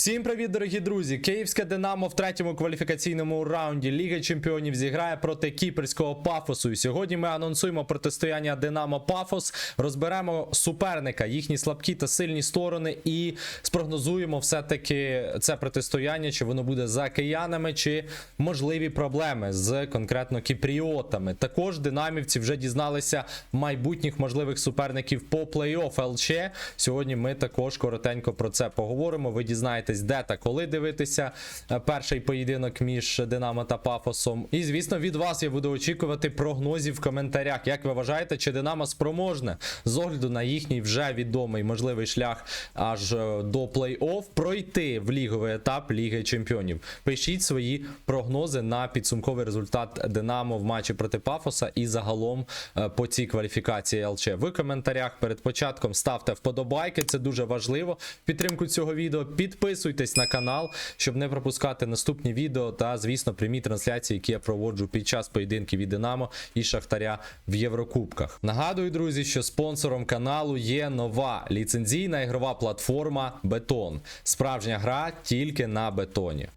Всім привіт, дорогі друзі! Київське Динамо в третьому кваліфікаційному раунді Ліги Чемпіонів зіграє проти кіпрського Пафосу. І сьогодні ми анонсуємо протистояння Динамо Пафос, розберемо суперника, їхні слабкі та сильні сторони, і спрогнозуємо все-таки це протистояння, чи воно буде за киянами, чи можливі проблеми з конкретно кіпріотами. Також динамівці вже дізналися майбутніх можливих суперників по плей-офф ЛЧ. Сьогодні ми також коротенько про це поговоримо. Ви дізнаєтесь, де та коли дивитися е, перший поєдинок між Динамо та Пафосом. І звісно, від вас я буду очікувати прогнозів в коментарях. Як ви вважаєте, чи Динамо спроможне з огляду на їхній вже відомий можливий шлях аж е, до плей-офф пройти в ліговий етап Ліги Чемпіонів? Пишіть свої прогнози на підсумковий результат Динамо в матчі проти Пафоса і загалом е, по цій кваліфікації ЛЧ. В коментарях перед початком ставте вподобайки, це дуже важливо. Підтримку цього відео підписуйтесь на канал, щоб не пропускати наступні відео та, звісно, прямі трансляції, які я проводжу під час поєдинків від Динамо і Шахтаря в Єврокубках. Нагадую, друзі, що спонсором каналу є нова ліцензійна ігрова платформа Бетон. Справжня гра тільки на бетоні.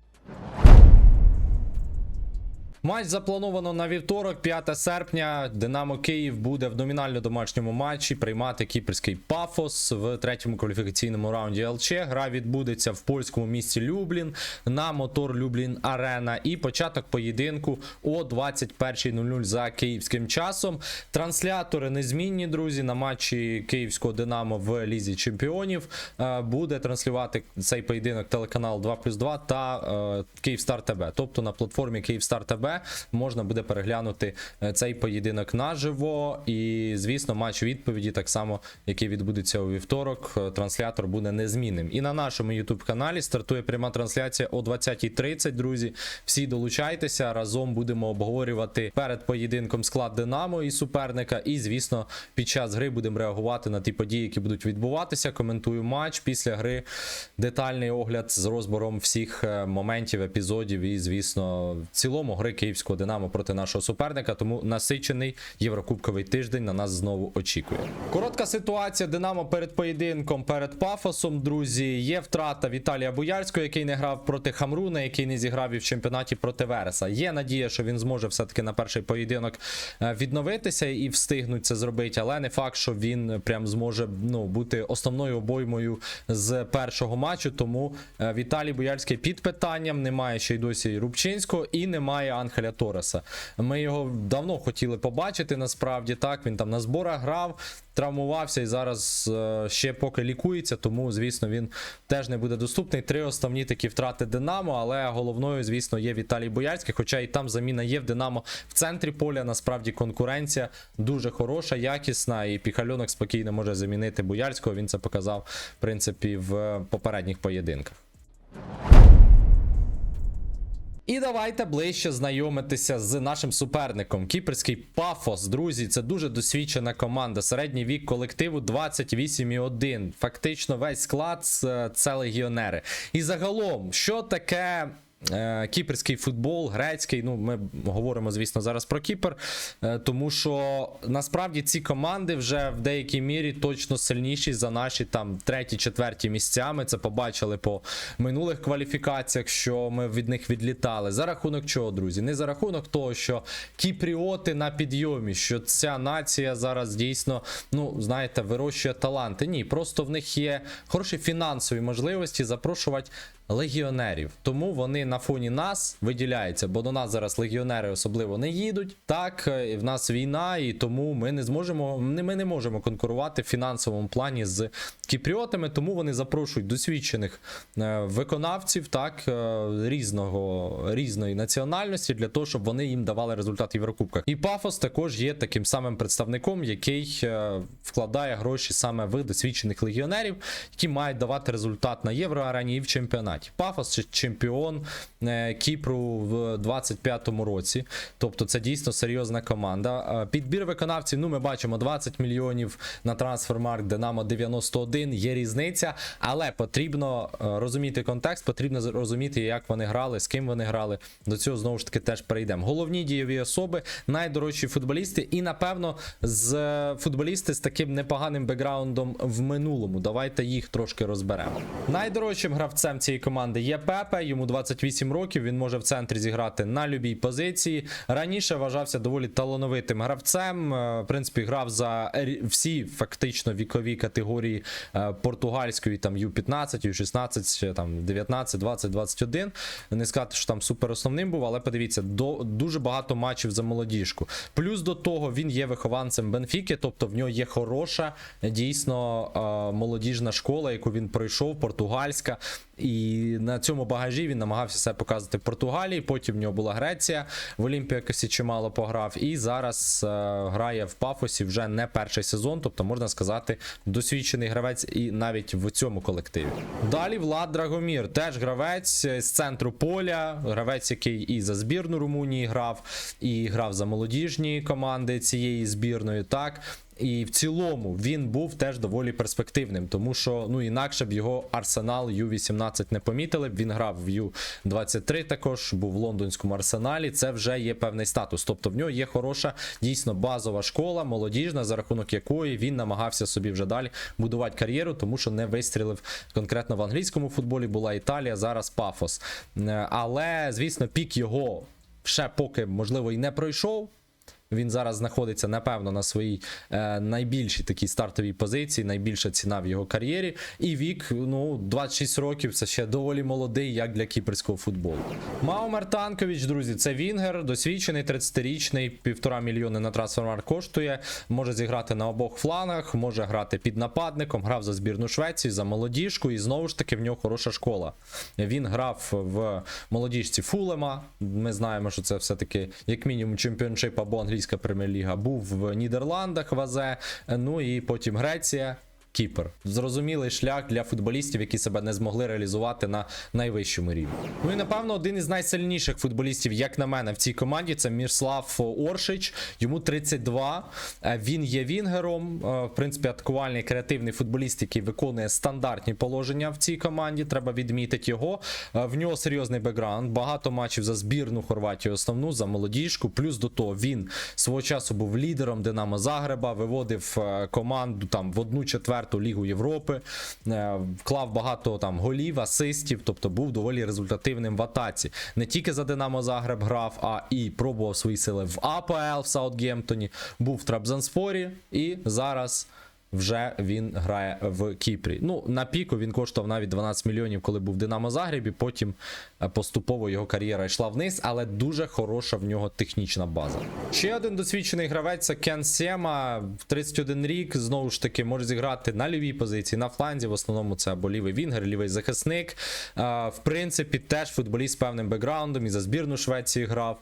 Матч заплановано на вівторок, 5 серпня. Динамо Київ буде в номінально домашньому матчі приймати кіпрський пафос в третьому кваліфікаційному раунді ЛЧ. Гра відбудеться в польському місті Люблін на мотор Люблін Арена. І початок поєдинку о 21.00 за київським часом. Транслятори незмінні, друзі. На матчі київського Динамо в Лізі Чемпіонів Е, буде транслювати цей поєдинок телеканал 2+,2 та е, Київстар ТБ. Тобто на платформі Київстар ТБ можна буде переглянути е, цей поєдинок наживо. І, звісно, матч відповіді, так само, який відбудеться у вівторок, е, транслятор буде незмінним. І на нашому YouTube каналі стартує пряма трансляція о 20.30, друзі. Всі долучайтеся. Разом будемо обговорювати перед поєдинком склад Динамо і суперника. І, звісно, під час гри будемо реагувати на ті події, які будуть відбуватися. Коментую матч після гри. Детальний огляд з розбором всіх е, моментів, епізодів і, звісно, в цілому гри київського Динамо проти нашого суперника. Тому насичений єврокубковий тиждень на нас знову очікує. Коротка ситуація. Динамо перед поєдинком перед Пафосом. Друзі, є втрата Віталія Боярського, який не грав проти Хамруна, який не зіграв і в чемпіонаті проти Вереса. Є надія, що він зможе все-таки на перший поєдинок е, відновитися і встигнуть це зробити, але не факт, що він прям зможе ну, бути основною обоймою з першого матчу. Тому е, Віталій Боярський під питанням. Немає ще й досі Рубчинського і немає Анхеля Тореса. Ми його давно хотіли побачити. Насправді так він там на зборах грав, травмувався і зараз е, ще поки лікується. Тому, звісно, він теж не буде доступний. Три основні такі втрати Динамо, але головною, звісно, є Віталій Боярський. Хоча і там заміна є в Динамо в центрі поля. Насправді конкуренція дуже хороша, якісна, і Піхальонок спокійно може замінити Боярського. Він це показав, в принципі, в попередніх поєдинках. І давайте ближче знайомитися з нашим суперником. Кіпрський Пафос, друзі, це дуже досвідчена команда. Середній вік колективу 28,1. Фактично, весь склад це- це легіонери. І загалом, що таке. Е, Кіпрський футбол, грецький. Ну, ми говоримо, звісно, зараз про Кіпр, е, тому що насправді ці команди вже в деякій мірі точно сильніші за наші там треті, четверті місця. Ми це побачили по минулих кваліфікаціях, що ми від них відлітали. За рахунок чого, друзі? Не за рахунок того, що кіпріоти на підйомі, що ця нація зараз дійсно, ну знаєте, вирощує таланти. Ні, просто в них є хороші фінансові можливості запрошувати. Легіонерів, тому вони на фоні нас виділяються, бо до нас зараз легіонери особливо не їдуть. Так, е, в нас війна, і тому ми не зможемо, ми не можемо конкурувати в фінансовому плані з кіпріотами, тому вони запрошують досвідчених е, виконавців, так е, різного різної національності для того, щоб вони їм давали результат в Єврокубках. І Пафос також є таким самим представником, який вкладає гроші саме в досвідчених легіонерів, які мають давати результат на євроарені і в чемпіонаті. Пафос це чемпіон е, Кіпру в 25-му році. Тобто це дійсно серйозна команда. Е, Підбір виконавців, ну ми бачимо 20 мільйонів на трансфермарк, Динамо 91, є різниця, але потрібно е, розуміти контекст, потрібно розуміти, як вони грали, з ким вони грали. До цього знову ж таки теж перейдемо. Головні дієві особи, найдорожчі футболісти, і напевно з футболісти з таким непоганим бекграундом в минулому. Давайте їх трошки розберемо. Найдорожчим гравцем цієї команди є Пепе, йому 28 років. Він може в центрі зіграти на любій позиції. Раніше вважався доволі талановитим гравцем. е, В принципі, грав за всі фактично вікові категорії е, португальської, там Ю-15, Ю-16, там 19, 20, 21. Не сказати, що там супер основним був, але подивіться, до, дуже багато матчів за молодіжку. Плюс до того він є вихованцем Бенфіки, тобто в нього є хороша, дійсно е, молодіжна школа, яку він пройшов, португальська. І на цьому багажі він намагався себе показати в Португалії. Потім в нього була Греція, в Олімпіакосі чимало пограв. І зараз е, грає в Пафосі вже не перший сезон, тобто можна сказати, досвідчений гравець і навіть в цьому колективі. Далі Влад Драгомір, теж гравець з центру поля, гравець, який і за збірну Румунії грав, і грав за молодіжні команди цієї збірної. Так. І в цілому він був теж доволі перспективним, тому що ну інакше б його арсенал Ю-18 не помітили. б. Він грав в Ю-23 також, був в лондонському арсеналі. Це вже є певний статус. Тобто в нього є хороша, дійсно базова школа, молодіжна, за рахунок якої він намагався собі вже далі будувати кар'єру, тому що не вистрілив конкретно в англійському футболі. Була Італія, зараз Пафос. Е, Але звісно, пік його ще поки можливо і не пройшов. Він зараз знаходиться, напевно, на своїй е, найбільшій такій стартовій позиції, найбільша ціна в його кар'єрі. І вік, ну, 26 років це ще доволі молодий, як для кіпрського футболу. Маумер Танкович, друзі, це Вінгер, досвідчений 30-річний, півтора мільйони на трансфермар коштує. Може зіграти на обох флангах, може грати під нападником, грав за збірну Швеції, за молодіжку, і знову ж таки в нього хороша школа. Він грав в молодіжці Фулема. Ми знаємо, що це все-таки як мінімум чемпіоншип або англійська прем'єр-ліга. Був в Нідерландах в АЗ, ну і потім Греція. Кіпр. Зрозумілий шлях для футболістів, які себе не змогли реалізувати на найвищому рівні. Ну і напевно один із найсильніших футболістів, як на мене, в цій команді це Мірслав Оршич. Йому 32. Е, Він є вінгером. е, В принципі, атакувальний креативний футболіст, який виконує стандартні положення в цій команді. Треба відмітити його. Е, В нього серйозний бекграунд. Багато матчів за збірну Хорватію основну, за молодіжку. Плюс до того він свого часу був лідером Динамо Загреба, виводив команду там в одну четверту лігу Європи, е, вклав багато там голів, асистів, тобто був доволі результативним в атаці. Не тільки за Динамо Загреб грав, а і пробував свої сили в АПЛ в Саутгемптоні, був в Трабзанспорі і зараз. Вже він грає в Кіпрі. Ну, на піку він коштував навіть 12 мільйонів, коли був Динамо Загребі. Потім поступово його кар'єра йшла вниз, але дуже хороша в нього технічна база. Ще один досвідчений гравець це Кен Сєма, в 31 рік. Знову ж таки, може зіграти на лівій позиції, на фланзі. В основному це або лівий вінгер, лівий захисник. Е, В принципі, теж футболіст з певним бекграундом і за збірну Швеції грав,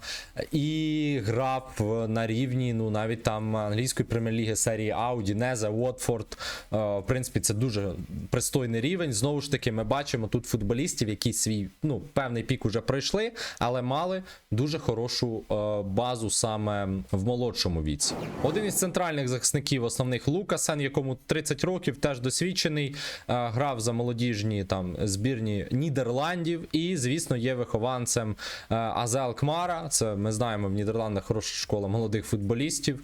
і грав е, на рівні, ну навіть там англійської прем'єр-ліги серії Ауді, Неза, Уотфорд. Е, В принципі, це дуже пристойний рівень. Знову ж таки, ми бачимо тут футболістів, які свій ну, певний пік уже пройшли, але мали дуже хорошу е, базу саме в молодшому віці. Один із центральних захисників основних Лукасен, якому 30 років, теж досвідчений, е, грав за молодіжні там збірні Нідерландів, і, звісно, є вихованцем е, Азел Кмара. Це ми знаємо в Нідерландах хороша школа молодих футболістів,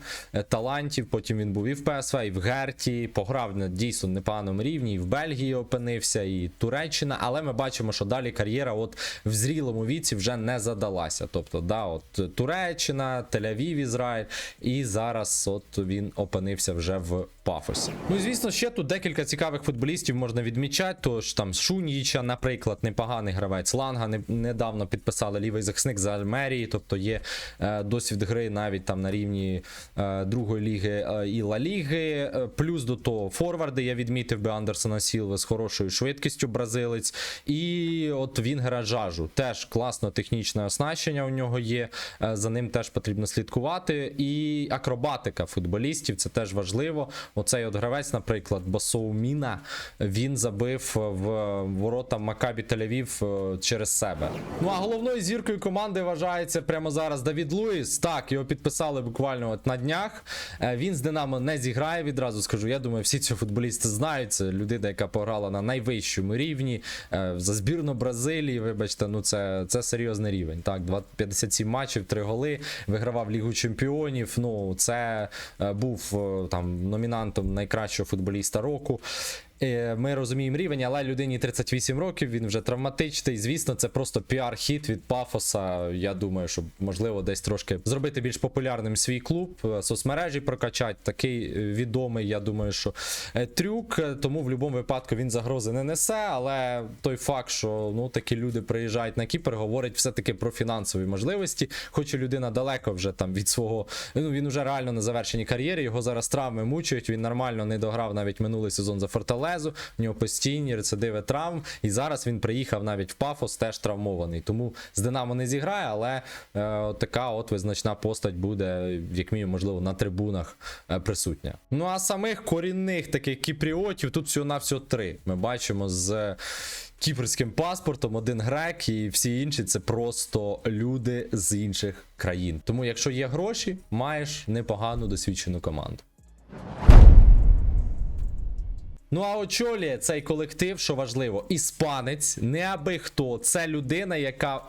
талантів. Потім він був і в ПСВ, і в Герті. Пограв на дійсно непоганому рівні, і в Бельгії опинився, і Туреччина. Але ми бачимо, що далі кар'єра, от в зрілому віці, вже не задалася. Тобто, да, от Туреччина, Тель-Авів, Ізраїль, і зараз от він опинився вже в Пафосі. Ну і звісно, ще тут декілька цікавих футболістів можна відмічати. Тож там Шуньїча, наприклад, непоганий гравець. Ланга не, недавно підписали лівий захисник за Альмерії, тобто є е, досвід гри навіть там на рівні е, другої ліги е, і Ла Ліги. Е, Плюс до того форварди я відмітив би Андерсона Сілви з хорошою швидкістю бразилець. І от Вінгера Жажу. Теж класно технічне оснащення у нього є. Е, За ним теж потрібно слідкувати. І акробатика футболістів це теж важливо. Оцей от гравець, наприклад, Басоуміна, він забив в ворота Макабі Тель-Авів е, через себе. Ну а головною зіркою команди вважається прямо зараз Давід Луїс. Так, його підписали буквально от на днях. Е, Він з Динамо не зіграє відразу. Скажу, я думаю, всі ці футболісти знають. Це людина, яка пограла на найвищому рівні за збірну Бразилії. Вибачте, ну це, це серйозний рівень. Так, 20 57 матчів, 3 голи. Вигравав Лігу Чемпіонів. Ну, це е, був е, там номінантом найкращого футболіста року. Е, Ми розуміємо рівень, але людині 38 років, він вже травматичний. Звісно, це просто піар-хіт від пафоса. Я думаю, що можливо десь трошки зробити більш популярним свій клуб, е, соцмережі прокачати. Такий е, відомий, я думаю, що трюк. Тому в будь-якому випадку він загрози не несе. Але той факт, що ну такі люди приїжджають на Кіпр, говорить все-таки про фінансові можливості. Хоч і людина далеко вже там від свого. Ну він вже реально на завершенні кар'єри. Його зараз травми мучують. Він нормально не дограв навіть минулий сезон за Форталезу. В нього постійні рецидиви травм. І зараз він приїхав навіть в Пафос, теж травмований. Тому з Динамо не зіграє, але е, така от визначна постать буде, як мінімум, можливо, на трибунах е, присутня. Ну а самих корінних таких кіпріотів тут всього на всього три. Ми бачимо з. Кіпрським паспортом, один грек, і всі інші це просто люди з інших країн. Тому, якщо є гроші, маєш непогану досвідчену команду. Ну а очолює цей колектив, що важливо, іспанець, не аби хто. Це людина, яка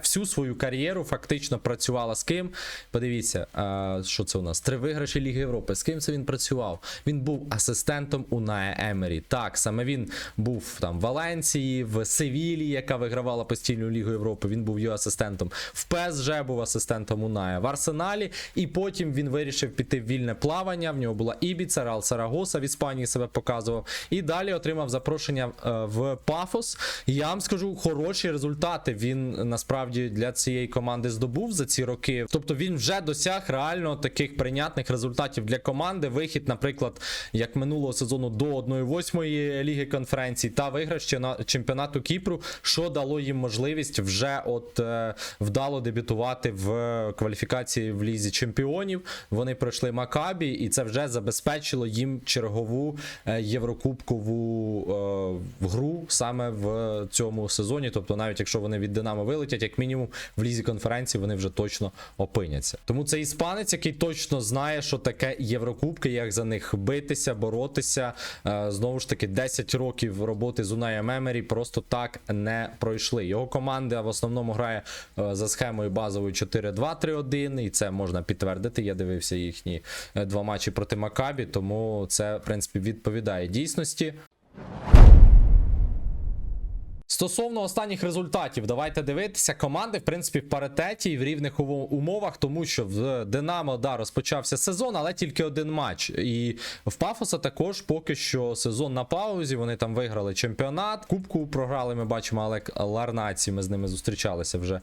всю свою кар'єру фактично працювала з ким. Подивіться, а, що це у нас? Три виграші Ліги Європи. З ким це він працював? Він був асистентом у Ная Емері. Так, саме він був там в Валенції, в Севілі, яка вигравала постійну Лігу Європи. Він був його асистентом. В ПСЖ був асистентом у Ная в Арсеналі. І потім він вирішив піти в вільне плавання. В нього була Ібіца, Реал Сарагоса в Іспанії себе показував. І далі отримав запрошення е, в Пафос. Я вам скажу, хороші результати він насправді для цієї команди здобув за ці роки. Тобто він вже досяг реально таких прийнятних результатів для команди. Вихід, наприклад, як минулого сезону до 1-8 ліги конференцій та виграш чемпіона- чемпіонату Кіпру, що дало їм можливість вже от е, вдало дебютувати в кваліфікації в лізі чемпіонів. Вони пройшли Макабі, і це вже забезпечило їм чергову е, єврокубкову е, гру саме в цьому сезоні. Тобто, навіть якщо вони від Динамо вилетять, як мінімум в лізі конференції вони вже точно опиняться. Тому це іспанець, який точно знає, що таке Єврокубки, як за них битися, боротися. Е, Знову ж таки, 10 років роботи з Унаєм Емері просто так не пройшли. Його команда в основному грає е, за схемою базовою 4-2-3-1, і це можна підтвердити. Я дивився їхні е, два матчі проти Макабі, тому це, в принципі, відповідає дійсності. Стосовно останніх результатів, давайте дивитися. Команди, в принципі, в паритеті і в рівних умовах, тому що в Динамо да, розпочався сезон, але тільки один матч. І в Пафоса також поки що сезон на паузі. Вони там виграли чемпіонат. Кубку програли. Ми бачимо, але Ларнаці. Ми з ними зустрічалися вже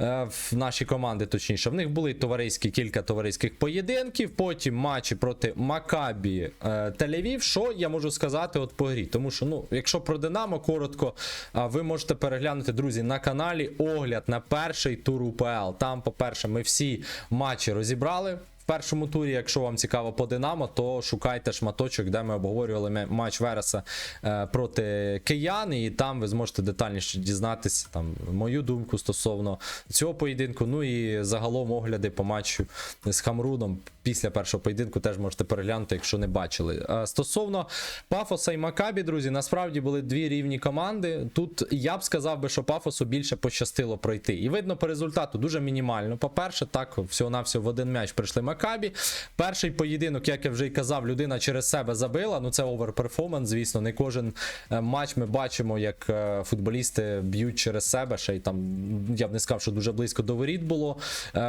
е, в нашій команди. Точніше, в них були товариські кілька товариських поєдинків. Потім матчі проти Макабі е, Тель-Авів. Що я можу сказати от по грі? Тому що, ну, якщо про Динамо коротко, а ви можете переглянути, друзі, на каналі огляд на перший тур УПЛ. Там, по-перше, ми всі матчі розібрали. Першому турі, якщо вам цікаво по Динамо, то шукайте шматочок, де ми обговорювали матч Вереса е, проти Киян, і там ви зможете детальніше дізнатися там мою думку стосовно цього поєдинку. Ну і загалом огляди по матчу з Хамруном після першого поєдинку теж можете переглянути, якщо не бачили. Е, Стосовно Пафоса і Макабі, друзі, насправді були дві рівні команди. Тут я б сказав би, що Пафосу більше пощастило пройти. І видно по результату дуже мінімально. По-перше, так, всього-навсього в один м'яч прийшли Макабі. Перший поєдинок, як я вже й казав, людина через себе забила. Ну це оверперформанс, звісно. Не кожен е, матч ми бачимо, як е, футболісти б'ють через себе. Ще й там, я б не сказав, що дуже близько до воріт було.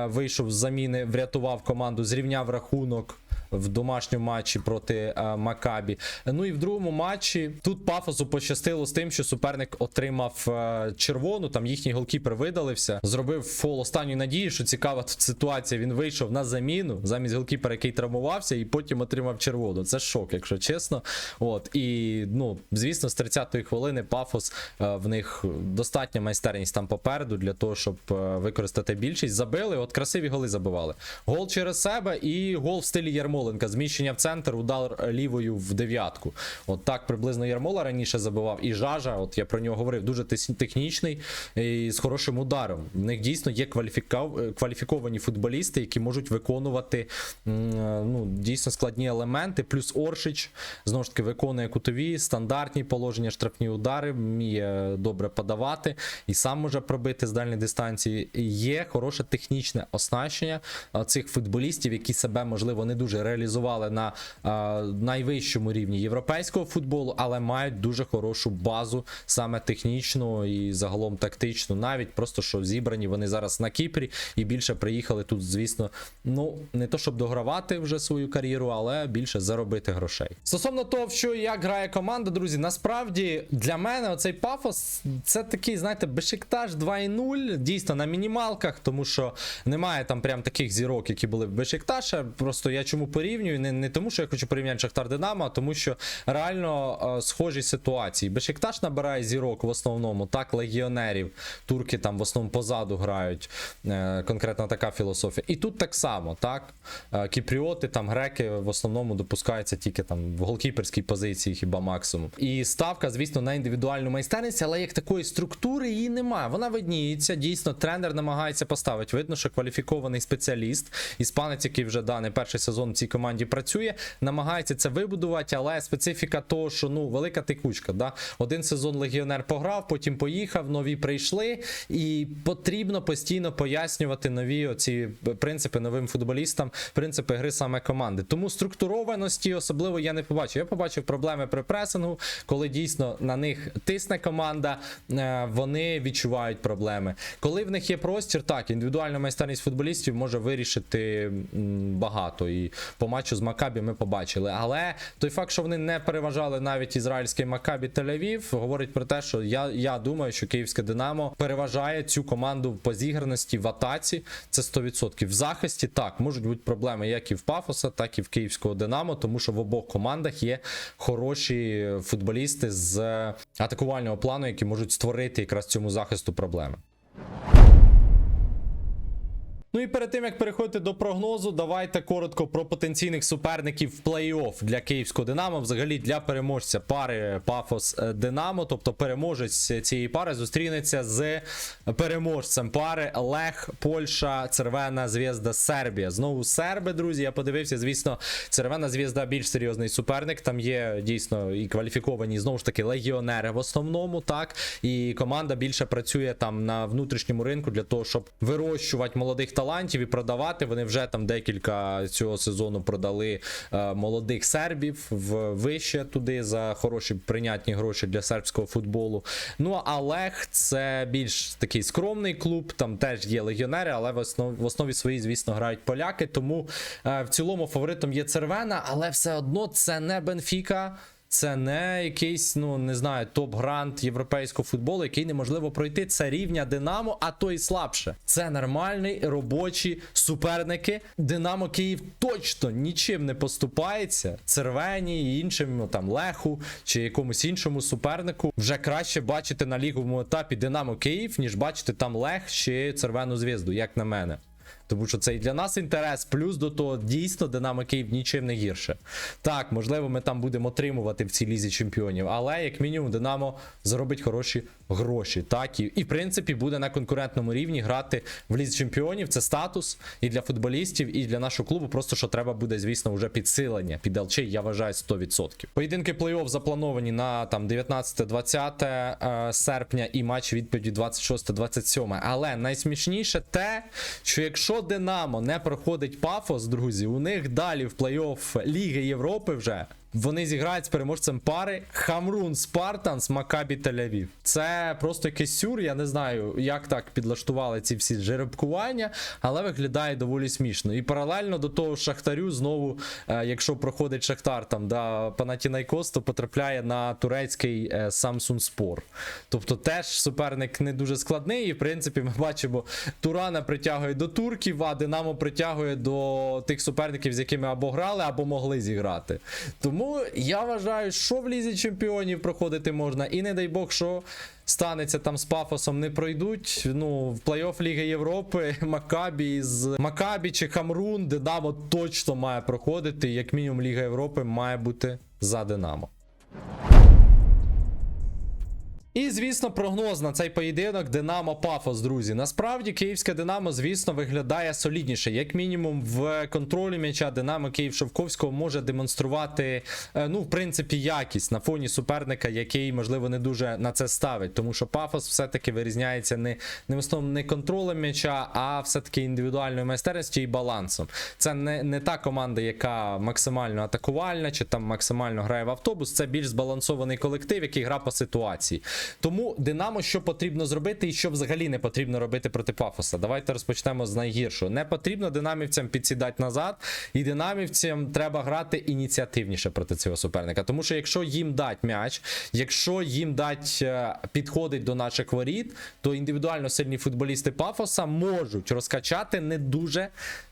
Вийшов з заміни, врятував команду, зрівняв рахунок в домашньому матчі проти е, Макабі. Ну і в другому матчі тут Пафосу пощастило з тим, що суперник отримав е, червону. Там їхній голкіпер видалився, зробив фол останньої надії. Що цікава тут ситуація. Він вийшов на заміну замість голкіпера, який травмувався, і потім отримав червону. Це шок, якщо чесно. От і ну, звісно, з 30-ї хвилини Пафос е, в них достатня майстерність там попереду для того, щоб е, використати більшість. Забили, от красиві голи забивали. Гол через себе і гол в стилі Ярмоленка. Зміщення в центр, удар лівою в дев'ятку. От так приблизно Ярмола раніше забивав. І Жажа, от я про нього говорив, дуже технічний і з хорошим ударом. В них дійсно є кваліфіковані футболісти, які можуть виконувати ну, дійсно складні елементи. Плюс Оршич знову ж таки виконує кутові, стандартні положення, штрафні удари, вміє добре подавати і сам може пробити з дальньої дистанції. Є хороше технічне оснащення цих футболістів, які себе, можливо, не дуже реалізували на найвищому рівні європейського футболу, але мають дуже хорошу базу, саме технічну і загалом тактичну. Навіть просто що зібрані вони зараз на Кіпрі і більше приїхали тут, звісно, ну не то щоб догравати вже свою кар'єру, але більше заробити грошей. Стосовно того, що як грає команда, друзі, насправді для мене оцей пафос це такий, знаєте, Бешикташ 2.0, дійсно на мінімалках, тому що немає там прям таких зірок, які були в Бешикташа. Просто я чому порівнюю? Не, не тому, що я хочу порівняти Шахтар Динамо, а тому що реально е, схожі ситуації. Бешикташ набирає зірок в основному, так, легіонерів. Турки там в основному позаду грають. Е, конкретно така філософія. І тут так само, так. Е, Кіпріоти, там греки в основному допускаються тільки там в голкіперській позиції, хіба максимум. І ставка, звісно, на індивідуальну майстерність, але як такої структури її немає. Вона видніється. Дійсно, тренер намагається поставити. Видно, що кваліфікований спеціаліст, іспанець, який вже да, не перший сезон в цій команді працює, намагається це вибудувати, але специфіка того, що ну велика текучка. Да? Один сезон легіонер пограв, потім поїхав, нові прийшли, і потрібно постійно пояснювати нові оці принципи новим футболістам, принципи гри саме команди. Тому структурованості особливо я не побачив. Я побачив проблеми при пресингу, коли дійсно на них тисне команда, е, вони відчувають проблеми. Коли в них є простір, так індивідуальна майстерність футболістів може вирішити багато. І по матчу з Макабі ми побачили. Але той факт, що вони не переважали навіть ізраїльський Макабі Тель-Авів, говорить про те, що я, я думаю, що київське Динамо переважає цю команду по зіграності в атаці. Це 100%. В захисті так можуть бути проблеми як і в Пафоса, так і в київського Динамо, тому що в обох командах є хороші футболісти з атакувального плану, які можуть створити якраз цьому захисту проблеми. Ну і перед тим як переходити до прогнозу, давайте коротко про потенційних суперників в плей-офф для київського Динамо. Взагалі для переможця пари Пафос Динамо. Тобто переможець цієї пари зустрінеться з переможцем пари Лех, Польща, Червена Зв'язда, Сербія. Знову серби, друзі. Я подивився. Звісно, Червена Зв'язда більш серйозний суперник. Там є дійсно і кваліфіковані знову ж таки легіонери в основному. Так і команда більше працює там на внутрішньому ринку для того, щоб вирощувати молодих талантів і продавати. Вони вже там декілька цього сезону продали е, молодих сербів в вище туди за хороші прийнятні гроші для сербського футболу. Ну а Лех це більш такий скромний клуб. Там теж є легіонери, але в основі, в основі своїй, звісно, грають поляки. Тому е, в цілому фаворитом є Цервена, але все одно це не Бенфіка. Це не якийсь, ну не знаю, топ-грант європейського футболу, який неможливо пройти. Це рівня Динамо, а то і слабше. Це нормальні робочі суперники. Динамо Київ точно нічим не поступається. Цервені і іншим, ну там Леху чи якомусь іншому супернику. Вже краще бачити на ліговому етапі Динамо Київ, ніж бачити там Лех чи Цервену Звізду, як на мене. Тому що це і для нас інтерес, плюс до того дійсно Динамо Київ нічим не гірше. Так, можливо, ми там будемо отримувати в цій лізі чемпіонів, але як мінімум Динамо заробить хороші гроші. Так, і, і в принципі буде на конкурентному рівні грати в лізі чемпіонів. Це статус і для футболістів, і для нашого клубу. Просто що треба буде, звісно, вже підсилення під ЛЧ, я вважаю 100%. Поєдинки плей-офф заплановані на там 19-20 е, серпня і матч відповіді 26-27. Але найсмішніше те, що якщо Динамо не проходить пафос, друзі, у них далі в плей-офф Ліги Європи вже. Вони зіграють з переможцем пари Хамрун Спартанс Макабі Тель-Авів. Це просто якийсь сюр. Я не знаю, як так підлаштували ці всі жеребкування, але виглядає доволі смішно. І паралельно до того Шахтарю знову, е, якщо проходить Шахтар там да Панатінайкос, то потрапляє на турецький е, Samsung Spor. Тобто теж суперник не дуже складний. І в принципі, ми бачимо, Турана притягує до турків, а Динамо притягує до тих суперників, з якими або грали, або могли зіграти. Тому я вважаю, що в лізі чемпіонів проходити можна, і не дай Бог, що станеться там з пафосом, не пройдуть. Ну, в плей-офф Ліги Європи Макабі з Макабі чи Хамрун, Динамо точно має проходити. Як мінімум, Ліга Європи має бути за Динамо. І, звісно, прогноз на цей поєдинок Динамо Пафос, друзі. Насправді, київське Динамо, звісно, виглядає солідніше. Як мінімум, в контролі м'яча Динамо Київ Шовковського може демонструвати, е, ну, в принципі, якість на фоні суперника, який, можливо, не дуже на це ставить. Тому що Пафос все-таки вирізняється не, не в основному не контролем м'яча, а все-таки індивідуальною майстерністю і балансом. Це не, не та команда, яка максимально атакувальна чи там максимально грає в автобус. Це більш збалансований колектив, який гра по ситуації. Тому Динамо, що потрібно зробити, і що взагалі не потрібно робити проти Пафоса. Давайте розпочнемо з найгіршого. Не потрібно динамівцям підсідати назад, і динамівцям треба грати ініціативніше проти цього суперника. Тому що якщо їм дать м'яч, якщо їм дать е, підходить до наших воріт, то індивідуально сильні футболісти Пафоса можуть розкачати не дуже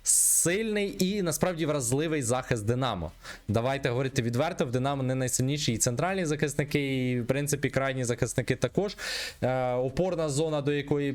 сильний і насправді вразливий захист Динамо. Давайте говорити відверто, в Динамо не найсильніші і центральні захисники, і в принципі крайні захисники також. Е, опорна зона, до якої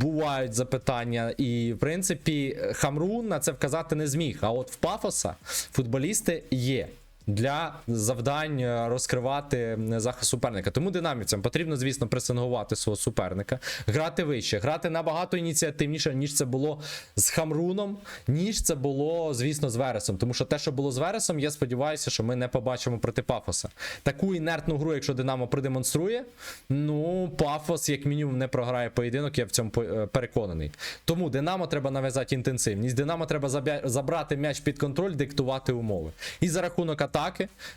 бувають запитання. І в принципі, Хамрун на це вказати не зміг. А от в Пафоса футболісти є. Для завдань е, розкривати захист суперника. Тому динамівцям потрібно, звісно, пресингувати свого суперника, грати вище, грати набагато ініціативніше, ніж це було з Хамруном, ніж це було, звісно, з Вересом. Тому що те, що було з Вересом, я сподіваюся, що ми не побачимо проти Пафоса. Таку інертну гру, якщо Динамо продемонструє, ну Пафос, як мінімум, не програє поєдинок, я в цьому е, переконаний. Тому Динамо треба нав'язати інтенсивність. Динамо треба забрати м'яч під контроль, диктувати умови. І за рахунок атаки,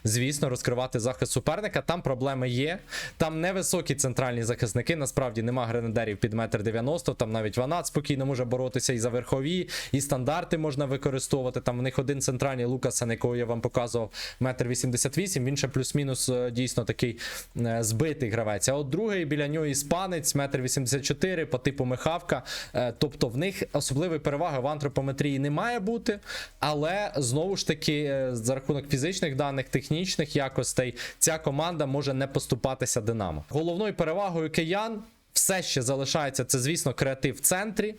звісно, розкривати захист суперника. Там проблеми є. Там невисокі центральні захисники. Насправді нема гренадерів під метр 90, Там навіть Ванат спокійно може боротися і за верхові, і стандарти можна використовувати. Там в них один центральний Лукасен, якого я вам показував, метр 88. Він ще плюс-мінус е, дійсно такий е, збитий гравець. А от другий біля нього іспанець, метр 84, по типу Михавка. Е, Тобто в них особливої переваги в антропометрії не має бути, але знову ж таки, за рахунок фізичних даних, технічних якостей, ця команда може не поступатися Динамо. Головною перевагою киян все ще залишається це, звісно, креатив в центрі.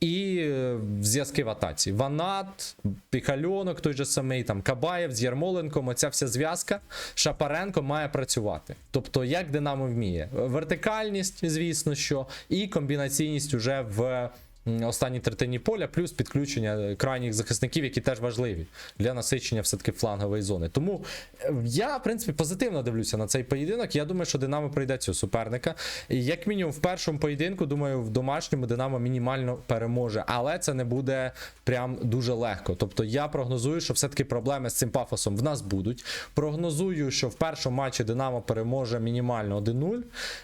І е, зв'язки в атаці. Ванат, Піхальонок, той же самий, там Кабаєв з Ярмоленком. Оця вся зв'язка Шапаренко має працювати. Тобто, як Динамо вміє? Вертикальність, звісно, що, і комбінаційність уже в останній третині поля, плюс підключення крайніх захисників, які теж важливі для насичення все-таки флангової зони. Тому е, я, в принципі, позитивно дивлюся на цей поєдинок. Я думаю, що Динамо прийде цього суперника. І Як мінімум, в першому поєдинку, думаю, в домашньому Динамо мінімально переможе, але це не буде прям дуже легко. Тобто я прогнозую, що все-таки проблеми з цим пафосом в нас будуть. Прогнозую, що в першому матчі Динамо переможе мінімально 1-0,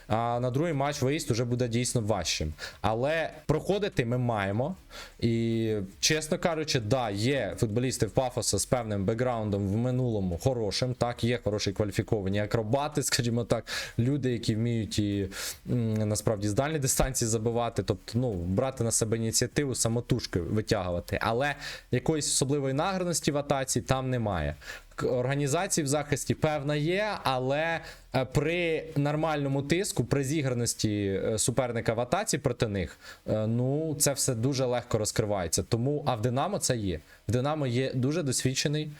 а на другий матч виїзд уже буде дійсно важчим. Але проходити ми маємо. І, чесно кажучи, да, є футболісти в Пафоса з певним бекграундом в минулому хорошим. Так, є хороші кваліфіковані акробати, скажімо так, люди, які вміють і насправді з дальньої дистанції забивати, тобто ну, брати на себе ініціативу, самотужки витягувати. Але якоїсь особливої награності в атаці там немає. Організації в захисті певна є, але е, при нормальному тиску, при зіграності е, суперника в атаці проти них, е, ну це все дуже легко розкривається. Тому а в Динамо це є. В Динамо є дуже досвідчений,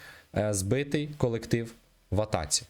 збитий колектив в атаці.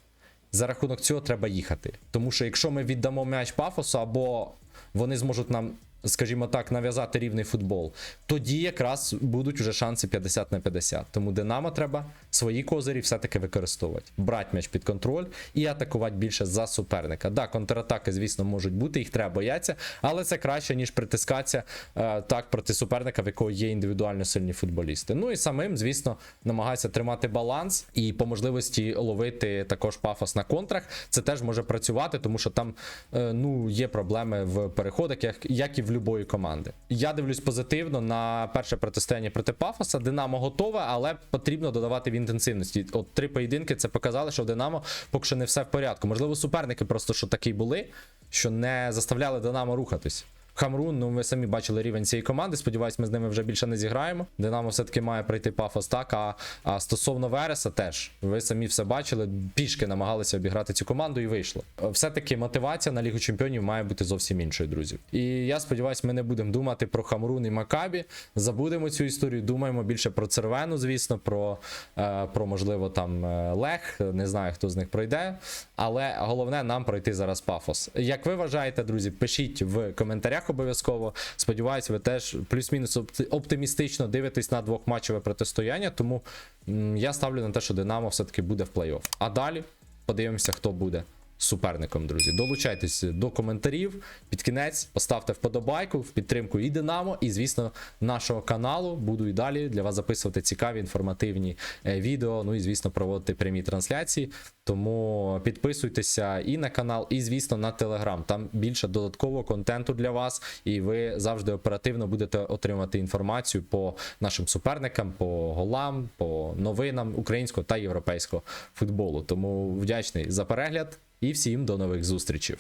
За рахунок цього треба їхати. Тому що якщо ми віддамо м'яч пафосу, або вони зможуть нам, скажімо так, нав'язати рівний футбол, тоді якраз будуть вже шанси 50 на 50. Тому Динамо треба свої козирі все-таки використовувати. Брати м'яч під контроль і атакувати більше за суперника. Да, контратаки, звісно, можуть бути, їх треба боятися, але це краще, ніж притискатися е, так проти суперника, в якого є індивідуально сильні футболісти. Ну і самим, звісно, намагайся тримати баланс і по можливості ловити також пафос на контрах. Це теж може працювати, тому що там е, ну, є проблеми в переходах, як, як і в будь-якої команди. Я дивлюсь позитивно на перше протистояння проти Пафоса. Динамо готове, але потрібно додавати в інтенсивності. От три поєдинки це показали, що в Динамо поки що не все в порядку. Можливо, суперники просто що такі були, що не заставляли Динамо рухатись. Хамрун, ну ви самі бачили рівень цієї команди. Сподіваюсь, ми з ними вже більше не зіграємо. Динамо все-таки має пройти пафос так. А, а стосовно Вереса теж ви самі все бачили. Пішки намагалися обіграти цю команду і вийшло. Все-таки мотивація на Лігу Чемпіонів має бути зовсім іншою, друзі. І я сподіваюся, ми не будемо думати про Хамрун і Макабі. Забудемо цю історію. Думаємо більше про Цервену, звісно, про, е, про можливо там е, Лех. Не знаю, хто з них пройде. Але головне нам пройти зараз пафос. Як ви вважаєте, друзі, пишіть в коментарях обов'язково. Сподіваюсь, ви теж плюс-мінус оптимістично дивитесь на двохматчеве протистояння. Тому я ставлю на те, що Динамо все-таки буде в плей-офф. А далі подивимося, хто буде суперником, друзі. Долучайтесь до коментарів. Під кінець поставте вподобайку в підтримку і Динамо, і, звісно, нашого каналу. Буду і далі для вас записувати цікаві інформативні е, відео. Ну і звісно, проводити прямі трансляції. Тому підписуйтеся і на канал, і звісно на телеграм. Там більше додаткового контенту для вас, і ви завжди оперативно будете отримати інформацію по нашим суперникам, по голам, по новинам українського та європейського футболу. Тому вдячний за перегляд і всім до нових зустрічей.